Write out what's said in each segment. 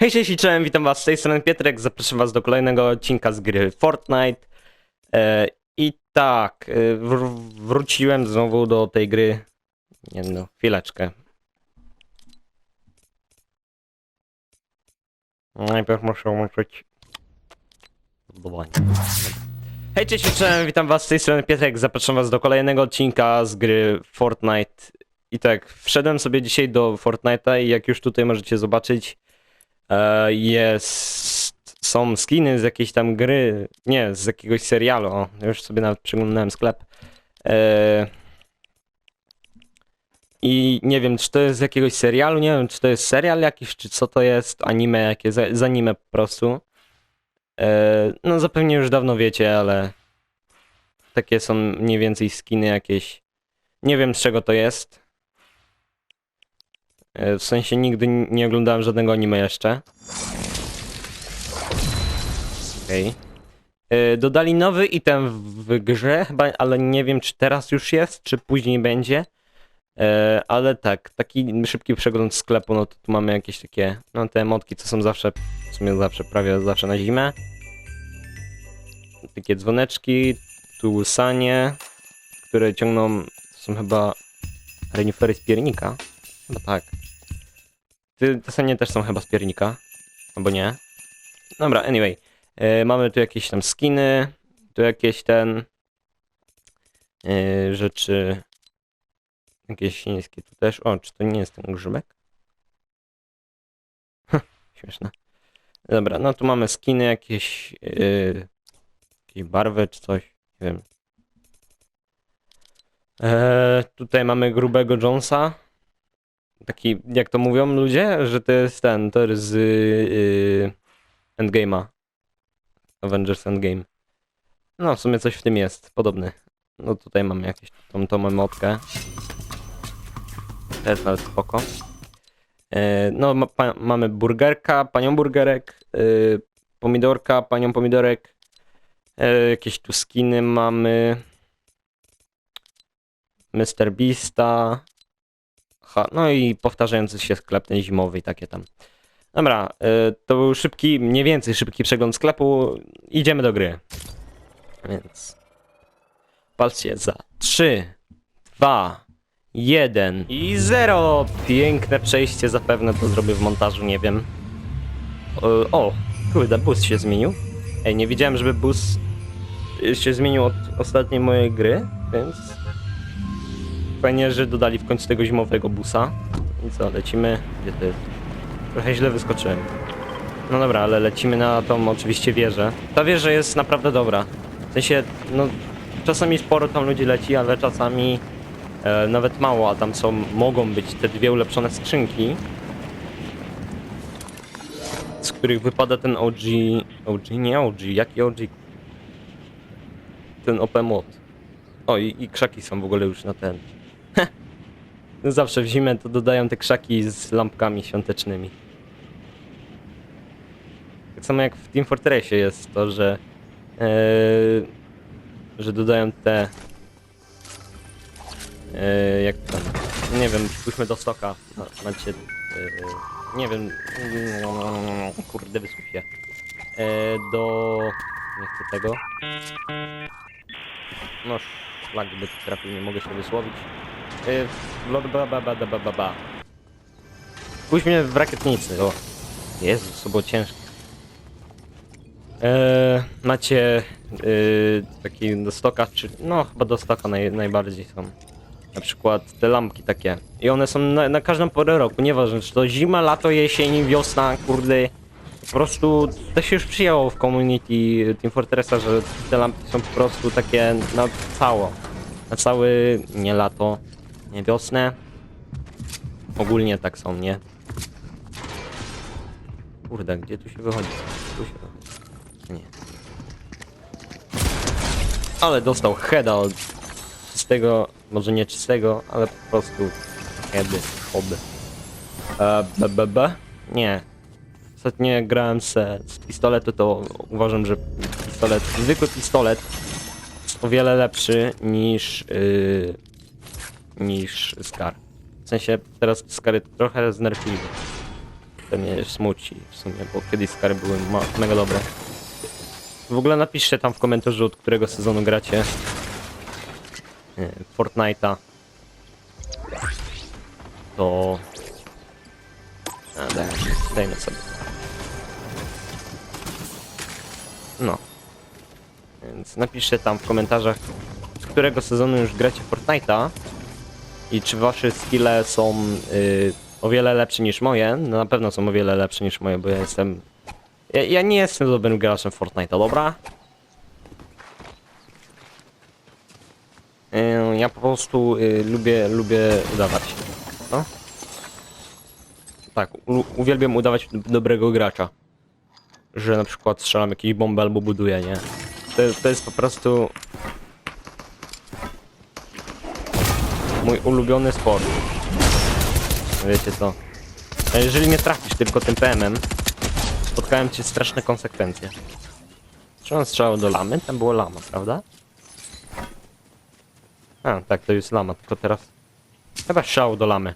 Hej, cześć cześć, witam was z tej strony Pietrek, zapraszam was do kolejnego odcinka z gry Fortnite. E, I tak, e, wr- wróciłem znowu do tej gry. Nie no, chwileczkę. Najpierw muszę łączyć budowanie. Hej, cześć cześć, witam was z tej strony Pietrek, zapraszam was do kolejnego odcinka z gry Fortnite. I tak, wszedłem sobie dzisiaj do Fortnite'a i jak już tutaj możecie zobaczyć, jest, są skiny z jakiejś tam gry, nie, z jakiegoś serialu, o, już sobie nawet przeglądałem sklep. E, I nie wiem, czy to jest z jakiegoś serialu, nie wiem, czy to jest serial jakiś, czy co to jest, anime, jakie, z anime po prostu. E, no zapewne już dawno wiecie, ale takie są mniej więcej skiny jakieś. Nie wiem z czego to jest. E, W sensie nigdy nie oglądałem żadnego anime jeszcze. Okej. E, Dodali nowy item w- grze, chyba, ale nie wiem czy teraz już jest, czy później będzie. E, Ale tak, taki szybki przegląd sklepu, no to tu mamy jakieś takie, no te emotki, co są zawsze, w sumie zawsze, prawie zawsze na zimę. Takie dzwoneczki, tu sanie, które ciągną, to są chyba renifery z piernika. Chyba tak. Te sanie też są chyba z piernika. Albo nie. Dobra, anyway. E, mamy tu jakieś tam skiny. Tu jakieś ten... e, rzeczy... Jakieś chińskie tu też. O, czy to nie jest ten grzybek? Hm, śmieszne. Dobra, no tu mamy skiny jakieś... E, jakieś barwy czy coś. Nie wiem. Tutaj mamy grubego Jonesa taki, jak to mówią ludzie, że to jest ten, to jest z yy, Endgame'a. Avengers Endgame. No, w sumie coś w tym jest, podobny. No tutaj mamy jakąś tą, tą emotkę. Jest nawet spoko. E, no, ma, pa, mamy burgerka, panią burgerek, yy, pomidorka, panią pomidorek. E, jakieś tu skiny mamy. Mr. Beasta, Ha, no i powtarzający się sklep ten zimowy i takie tam. Dobra, y, to był szybki, mniej więcej szybki przegląd sklepu. Idziemy do gry. Więc. Patrzcie za 3, 2, 1 i 0. Piękne przejście, zapewne to zrobię w montażu, nie wiem. O, o kurde, bus się zmienił. Ej, nie widziałem, żeby bus y, się zmienił od ostatniej mojej gry, więc Fajnie, że dodali w końcu tego zimowego busa. I co, lecimy? Gdzie to jest? Trochę źle wyskoczyłem. No dobra, ale lecimy na tą oczywiście wieżę. Ta wieża jest naprawdę dobra. W sensie, no czasami sporo tam ludzi leci, ale czasami e, nawet mało, a tam są, mogą być te dwie ulepszone skrzynki, z których wypada ten OG... OG? Nie OG, jaki OG? Ten OP mod. O, i, i krzaki są w ogóle już na ten. No Zawsze w zimę to dodają te krzaki z lampkami świątecznymi. Tak samo jak w Team Fortressie jest to, że e, że dodają te e, jak to nie wiem, spójrzmy do stoka. Ma- Macie e, nie wiem kurde wysłuch się. Do nie chcę tego. No szlak by trafił, nie mogę się wysłowić. Bla bla bla bla bla bla bla. Pójdź mnie w rakietnicy, o. Jezus, to było ciężkie. Eee, macie yy, taki do stoka, czy no chyba do stoka naj, najbardziej są. Na przykład te lampki takie. I one są na, na każdą porę roku, nieważne czy to zima, lato, jesień, wiosna, kurde. Po prostu to się już przyjęło w community Team Fortressa, że te lampki są po prostu takie na cało. Na cały, nie lato, wiosnę. Ogólnie tak są, nie? Kurde, gdzie tu się wychodzi? Tu się wychodzi. Nie. Ale dostał heada od czystego, może nie czystego, ale po prostu heady, hody. E, b, b, b? Nie. Ostatnio grałem se z pistoletu, to uważam, że pistolet, zwykły pistolet jest o wiele lepszy niż yy, niż Scar. W sensie teraz Scary trochę znerfili. To mnie smuci w sumie, bo kiedyś skary były mega dobre. W ogóle napiszcie tam w komentarzu, od którego sezonu gracie. Nie, Fortnite'a. To... A, daj, dajmy sobie. No. Więc napiszcie tam w komentarzach, z którego sezonu już gracie Fortnite'a i czy wasze skille są y, o wiele lepsze niż moje. No na pewno są o wiele lepsze niż moje, bo ja jestem... Ja, ja nie jestem dobrym graczem Fortnite'a, dobra? Y, ja po prostu y, lubię, lubię udawać. No? Tak, uwielbiam udawać do- dobrego gracza. Że na przykład strzelam jakieś bomby albo buduję, nie? To, to jest po prostu mój ulubiony sport. Wiecie co? A jeżeli nie trafisz tylko tym PM-em, spotkają cię straszne konsekwencje. Czy on strzelał do lamy? Tam było lama, prawda? A, tak, to jest lama, tylko teraz... Chyba strzał do lamy.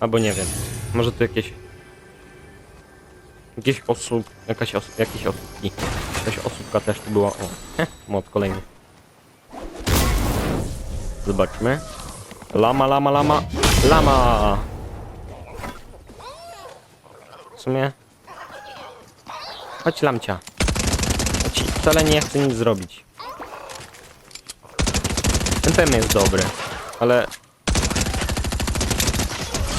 Albo nie wiem. Może tu jakieś... Jakieś osób... Jakaś os... Jakieś osóbki. Jakaś osóbka też tu była. O, heh, mod kolejny. Zobaczmy. Lama, lama, lama. Lama! W sumie... Chodź lamcia. Ci wcale nie chcę nic zrobić. Ten PM jest dobry, ale...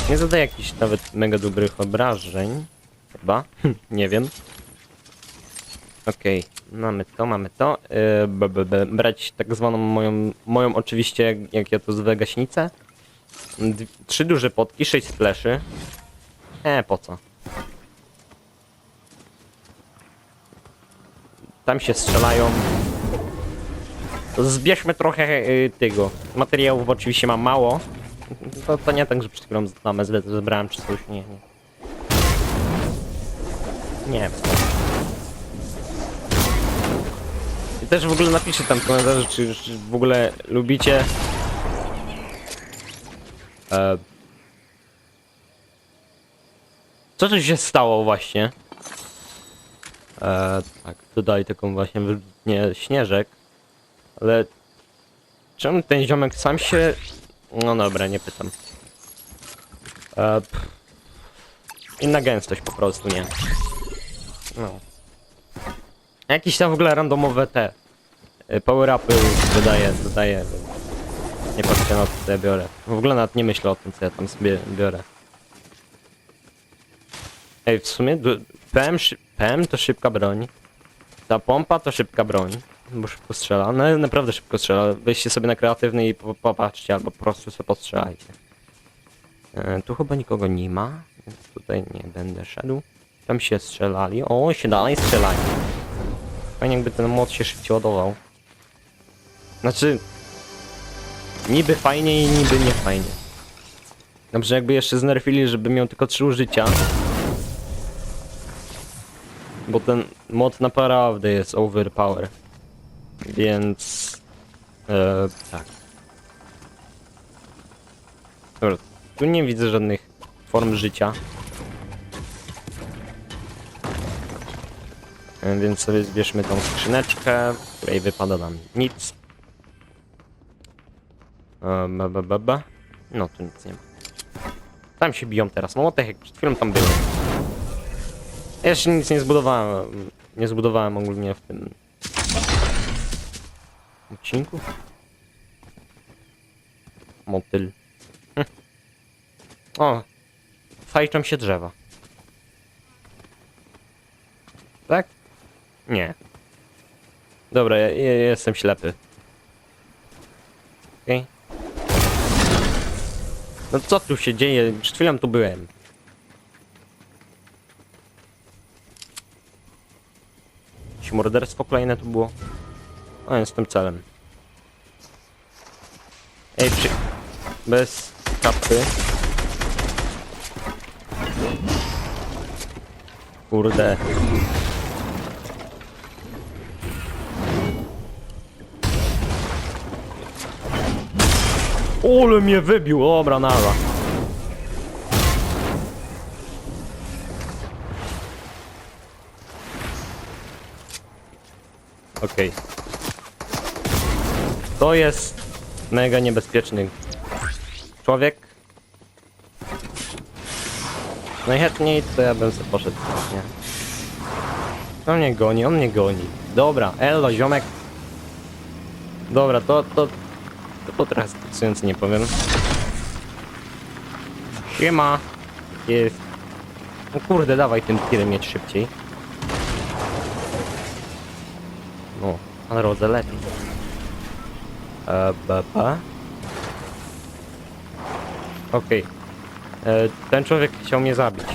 Nie zadaje jakichś nawet mega dobrych obrażeń. Chyba. nie wiem. Okej, mamy to, mamy to. Yy, b, b, brać tak zwaną moją, moją oczywiście, jak, ja to zwę gaśnicę. D trzy duże potki, sześć spleszy. E, po co? Tam się strzelają. Zbierzmy trochę y, tego. Materiałów oczywiście mam mało. To, to nie tak, że przed chwilą znamy, zebrałem czy coś, nie, nie. Nie I też w ogóle napiszcie tam w komentarzu, czy, w ogóle lubicie... E... Co tu się stało właśnie? E, tak, dodaj taką właśnie wyrzutnię śnieżek. Ale... Czemu ten ziomek sam się... No dobra, nie pytam. E. Inna gęstość po prostu, nie? No. Jakieś tam w ogóle randomowe te y, power-upy wydaje, dodaje. Nie patrzcie na to, co ja biorę. W ogóle nawet nie myślę o tym, co ja tam sobie biorę. Ej, w sumie PM, PM to szybka broń. Ta pompa to szybka broń, bo szybko strzela. No naprawdę szybko strzela. Weźcie sobie na kreatywny i po- popatrzcie, albo po prostu sobie postrzelajcie. E, tu chyba nikogo nie ma, więc tutaj nie będę szedł. Tam się strzelali. O, się dalej strzelają. Fajnie jakby ten mod się szybciej ładował. Znaczy... Niby fajnie i niby nie fajnie. Dobrze jakby jeszcze znerfili, żeby miał tylko 3 użycia. Bo ten mod naprawdę jest overpower. Więc... E, tak. Dobra, tu nie widzę żadnych form życia. Więc sobie zbierzmy tą skrzyneczkę, w której wypada nam nic. E, ba, ba, ba, ba. No, tu nic nie ma. Tam się biją teraz. Tak jak przed chwilą tam były. Ja Jeszcze nic nie zbudowałem. Nie zbudowałem ogólnie w tym odcinku. Motyl. Hm. O, fajczą się drzewa. Tak? Nie. Dobra, ja, ja jestem ślepy. Okej. No co tu się dzieje? Przed chwilą tu byłem. Jakieś morderstwo kolejne tu było? O, jestem celem. Ej, przy... Bez kapy. Kurde. Ole mnie wybił, dobra, nara. Okej. Okay. To jest mega niebezpieczny człowiek. Najchętniej to ja bym sobie poszedł, nie? On mnie goni, on mnie goni. Dobra, elo, ziomek. Dobra, to, to, to, trochę stresujące, nie powiem. Siema. Jest. No kurde, dawaj ten tirem mieć szybciej. No, pan rodze lepiej. E, ba, ba. Okej. E, Ten człowiek chciał mnie zabić.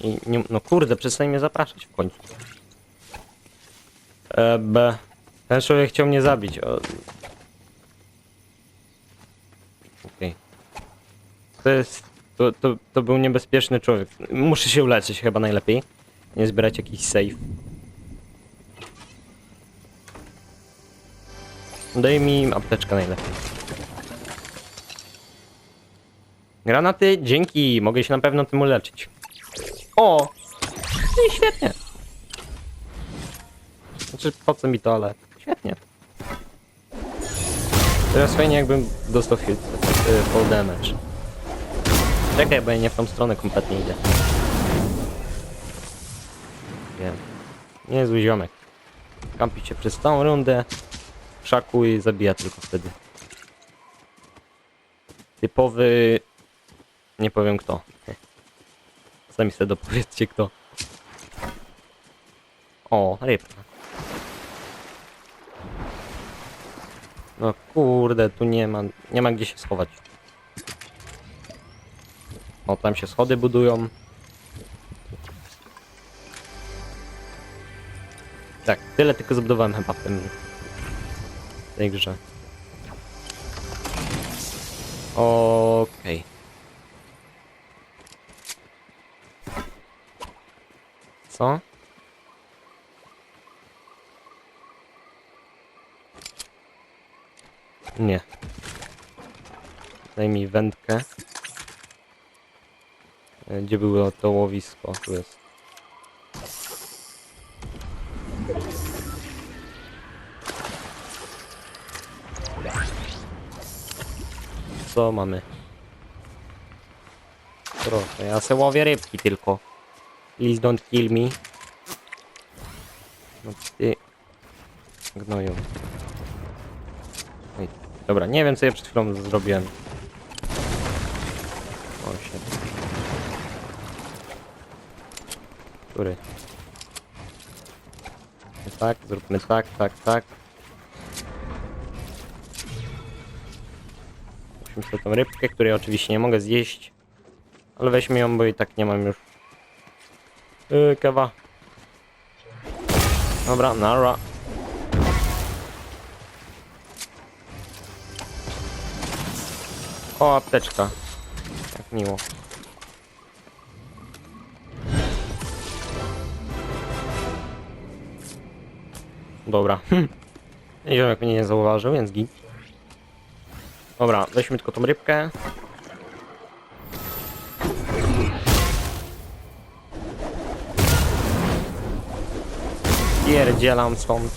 I nie, no kurde, przestań mnie zapraszać w końcu. E, B. Ten człowiek chciał mnie zabić. O... Okej. To jest... To, to, to był niebezpieczny człowiek. Muszę się uleczyć chyba najlepiej. Nie zbierać jakiś save. Daj mi apteczkę najlepiej. Granaty, dzięki, mogę się na pewno tym uleczyć. O! I świetnie. Znaczy, po co mi to, ale świetnie. Teraz fajnie jakbym dostał hit, y, full damage. Czekaj, bo ja nie w tą stronę kompletnie idę. Wiem. Niezły ziomek. Kampi się przez całą rundę. W krzaku i zabija tylko wtedy. Typowy... Nie powiem kto. Sami sobie dopowiedzcie kto. O, rybka. No kurde, tu nie ma, nie ma gdzie się schować. O, tam się schody budują. Tak, tyle tylko zbudowałem chyba w tym w tej grze. Okej. Co? Nie. Daj mi wędkę. E, Gdzie było to łowisko? Tu jest. Co mamy? Proszę, ja se łowię rybki tylko. Please don't kill me. No ty... Gnoju. Dobra, nie wiem co ja przed chwilą zrobiłem. O się. Który? Tak, zróbmy tak, tak, tak. Weźmy sobie tą rybkę, której oczywiście nie mogę zjeść. Ale weźmy ją, bo i tak nie mam już. Yy, kawa. Dobra, nara. O, apteczka. Jak miło. Dobra. Ziomek mnie nie zauważył, więc git. Dobra, weźmy tylko tą rybkę. Pierdzielam stąd.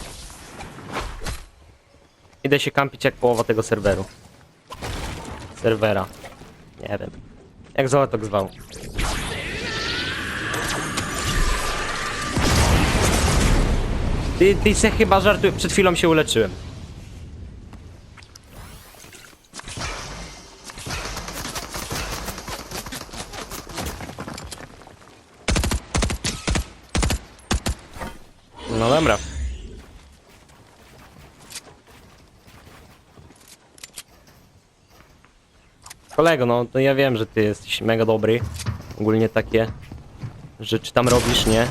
Idę się kampić jak połowa tego serweru. Serwera. Nie wiem. Jak Zolotok zwał. Ty, ty se chyba żartujesz. Przed chwilą się uleczyłem. No dobra. Kolego, no to ja wiem, że ty jesteś mega dobry. Ogólnie takie rzeczy tam robisz, nie?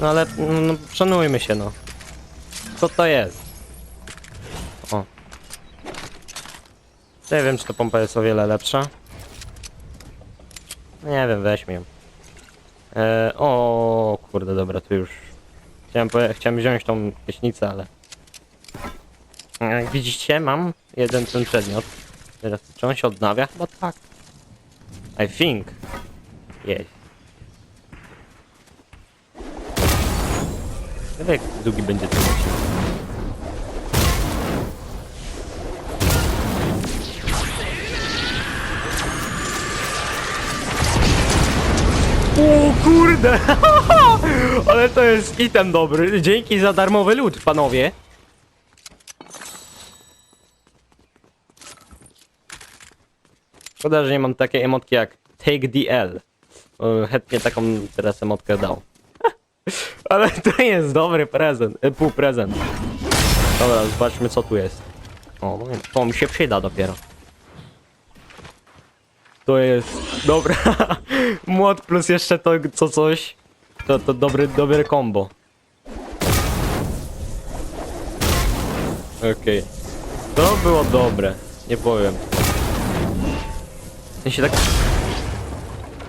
No ale no, no, szanujmy się, no. Co to jest? O. Nie wiem, czy ta pompa jest o wiele lepsza. No Nie wiem, weźmy ją. E, o kurde, dobra, tu już. Chciałem, chciałem wziąć tą pieśnicę, ale. Jak widzicie, mam jeden ten przedmiot. Teraz czy on się odnawia? Chyba tak. I think. Jej. Ciekawe jak długi będzie ten odcinek. O kurde! Ale to jest item dobry. Dzięki za darmowy lód, panowie. Szkoda, że nie mam takiej emotki jak Take the L. Chętnie taką teraz emotkę dał. Ale to jest dobry prezent, e, pół prezent. Dobra, zobaczmy co tu jest. O, to mi się przyda dopiero. To jest, dobra, młot plus jeszcze to co coś. To, to dobry, dobry combo. Okej. To było dobre, nie powiem. W sensie tak...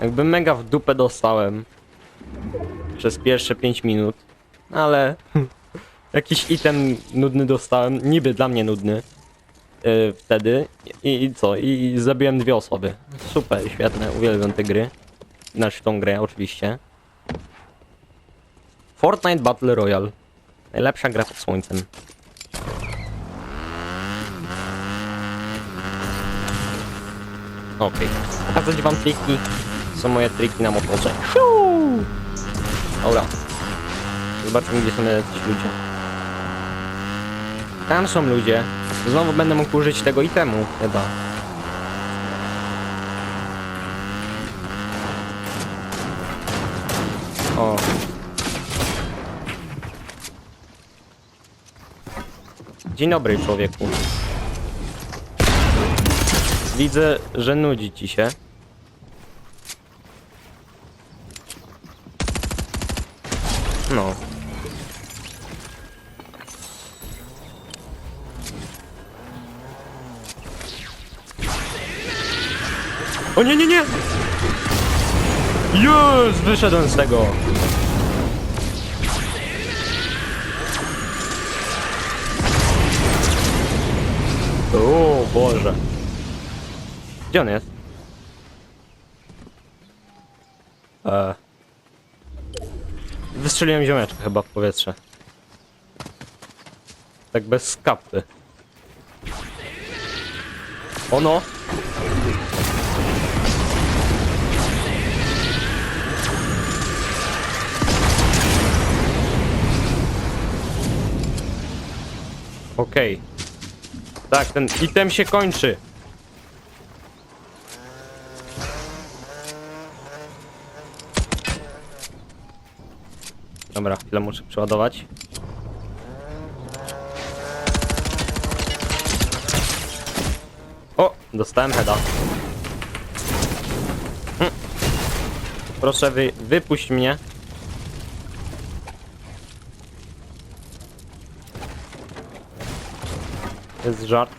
Jakby mega w dupę dostałem. Przez pierwsze 5 minut. Ale... Jakiś item nudny dostałem. Niby dla mnie nudny. Yy, wtedy. I, I co? I zabiłem dwie osoby. Super, świetne. Uwielbiam te gry. Znaczy tą grę oczywiście. Fortnite Battle Royale. Najlepsza gra pod słońcem. Okej. Pokazać wam triki. Są moje triki na motorze. Siu! Dobra. Zobaczmy gdzie są jacyś ludzie. Tam są ludzie. Znowu będę mógł użyć tego itemu, chyba. O. Dzień dobry, człowieku. Widzę, że nudzi ci się. No. O nie, nie, nie! Już wyszedłem z tego! O Boże. Gdzie on jest? Eee. Wystrzeliłem ziomeczkę chyba w powietrze. Tak bez skapy. Ono! Okej. Tak, ten item się kończy. Dobra, chwilę muszę przeładować. O, dostałem heada. Hm. Proszę wy, wypuść mnie. To jest żart.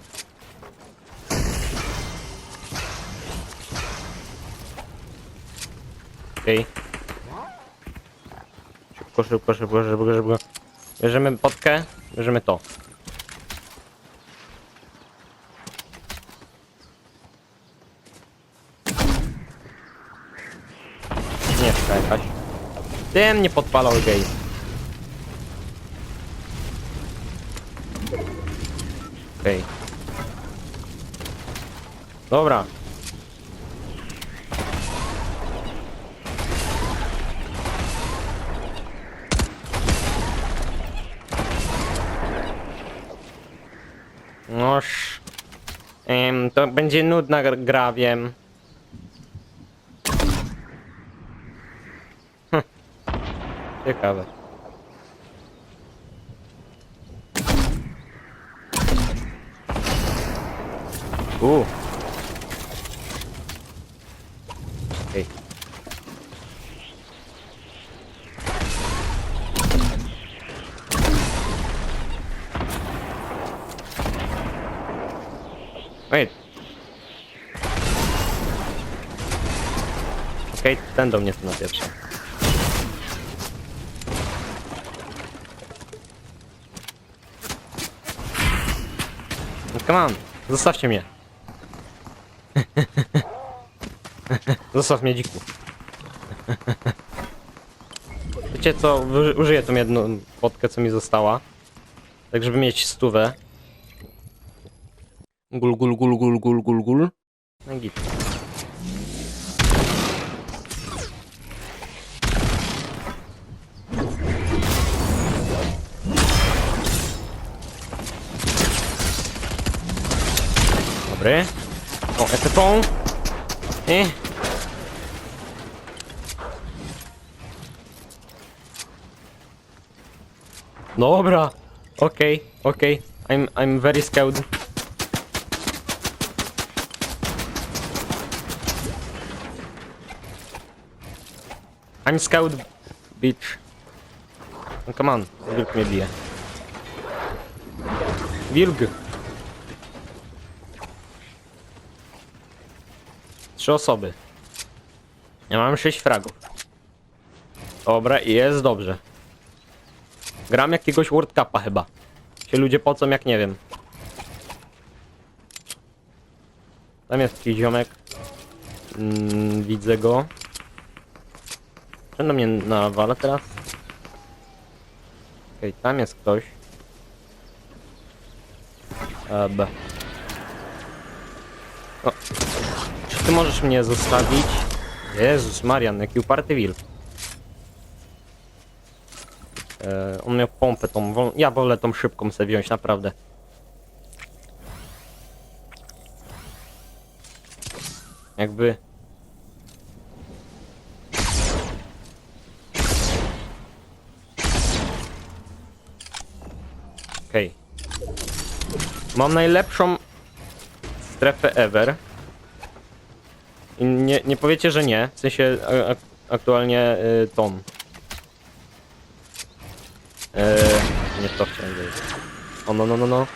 Okej. Szybko, szybko, szybko, szybko, szybko. Bierzemy potkę, bierzemy to. Nie, jakaś. Tym nie podpalał gej. Okej. Dobra. To będzie nudna gr- gra, wiem. Ciekawe. U. Okej. Wait. Okej, ten do mnie tu na pierwszy. No come on, zostawcie mnie. Zostaw mnie dziku. wiecie co, użyję tą jedną potkę, co mi została. Tak, żeby mieć stówę. Gul, gul, gul, gul, gul, gul, gul. No git. Dobry. O, etepą. I... Dobra. Okej, okej. I'm, I'm very scared. I'm scared, bitch. No come on, wilk mnie bije. Wilk. Trzy osoby. Ja mam sześć fragów. Dobra, i jest dobrze. Gram jakiegoś World Cupa chyba. Się ludzie pocą jak nie wiem. Tam jest jakiś ziomek. Mm, widzę go. Czy na mnie nawala teraz? Okej, tam jest ktoś. E, B. O. Ty możesz mnie zostawić? Jezus Marian, jaki uparty wilk. E, on miał pompę tą, ja wolę tą szybką sobie wziąć, naprawdę. Jakby... Okej. Mam najlepszą strefę ever. I nie, nie powiecie, że nie. W sensie aktualnie y, tą. Eee, nie to chciałem powiedzieć. O no no no no.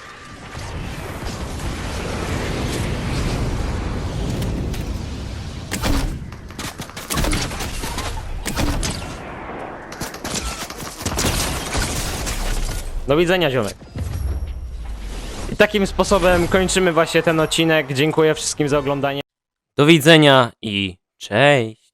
Do widzenia ziomek. I takim sposobem kończymy właśnie ten odcinek. Dziękuję wszystkim za oglądanie. Do widzenia i cześć.